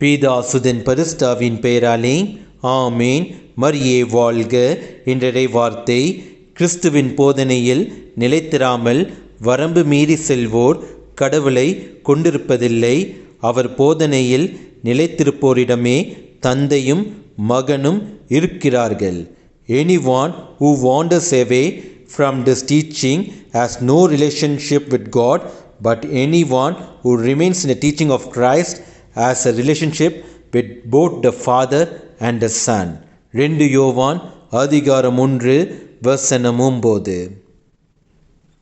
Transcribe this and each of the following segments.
பீதாசுதன் பரிஸ்தாவின் பெயராலே ஆமேன். மரியே வாழ்க. என்றடை வார்த்தை கிறிஸ்துவின் போதனையில் நிலைத்திராமல் வரம்பு மீறி செல்வோர் கடவுளை கொண்டிருப்பதில்லை. அவர் போதனையில் நிலைத்திருப்போரிடமே தந்தையும் மகனும் இருக்கிறார்கள். anyone who wanders away from this teaching has no relationship with God, but anyone who remains in the teaching of Christ as a relationship with both the Father and the Son ரெண்டு யோவான் அதிகாரம் ஒன்று வசனம் ஒம்போது.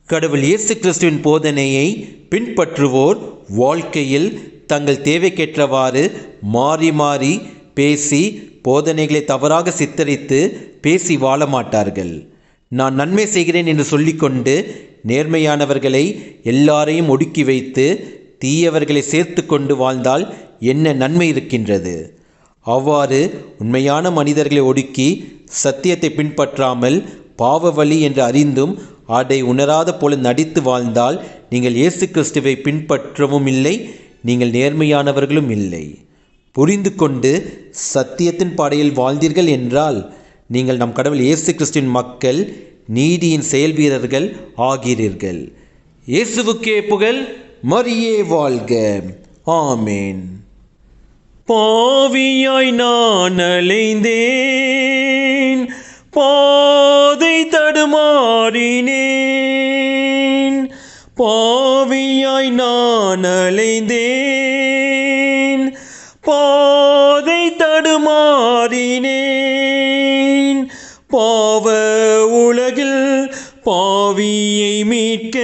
கடவுள் இயேசு கிறிஸ்துவின் போதனையை பின்பற்றுவோர் வாழ்க்கையில் தங்கள் தேவைக்கேற்றவாறு மாறி மாறி பேசி போதனைகளை தவறாக சித்தரித்து பேசி வாழ மாட்டார்கள். நான் நன்மை செய்கிறேன் என்று சொல்லிக்கொண்டு நேர்மையானவர்களை எல்லாரையும் ஒடுக்கி வைத்து தீயவர்களை சேர்த்து கொண்டு வாழ்ந்தால் என்ன நன்மை இருக்கின்றது? அவ்வாறு உண்மையான மனிதர்களை ஒடுக்கி சத்தியத்தை பின்பற்றாமல் பாவ வழி என்று அறிந்தும் அதை உணராத போல நடித்து வாழ்ந்தால் நீங்கள் இயேசு கிறிஸ்துவை பின்பற்றவும் இல்லை நீங்கள் நேர்மையானவர்களும் இல்லை. புரிந்து கொண்டு சத்தியத்தின் பாடையில் வாழ்ந்தீர்கள் என்றால் நீங்கள் நம் கடவுள் இயேசு கிறிஸ்துவின் மக்கள் நீதியின் செயல் வீரர்கள் ஆகிறீர்கள். இயேசுவுக்கே புகழ் மரியே வாழ்க. ஆமேன். பாவியாய் நான் அலைந்தேன். பாதை தடுமாறினேன். பாவியாய் நான் அலைந்தேன். பாதை தடுமாறினேன். பாவ உலக பாவியை மீட்க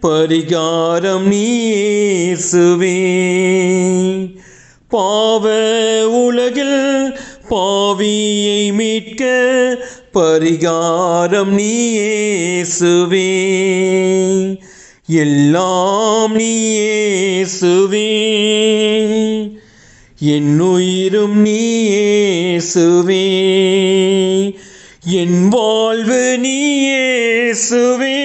பரிகாரம் நீசுவே பாவ உலகில் பாவியை மீட்க பரிகாரம் நீசுவே எல்லாம் நீசுவே என் உயிரும் நீசுவே என் வாழ்வு நீசுவே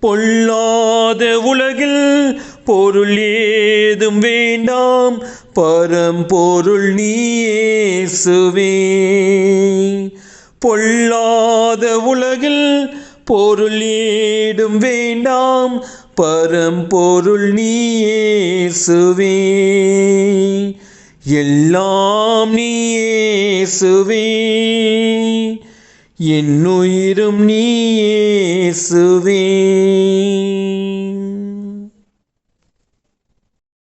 பொல்லாத உலகில் பொருள் ஏதும் வேண்டாம். பரம்பொருள் நீசுவே பொல்லாத உலகில் பொருள் ஏடும் வேண்டாம். பரம்பொருள் நீசுவே எல்லாம் நீசுவே என்னுயிரும் நீசுவே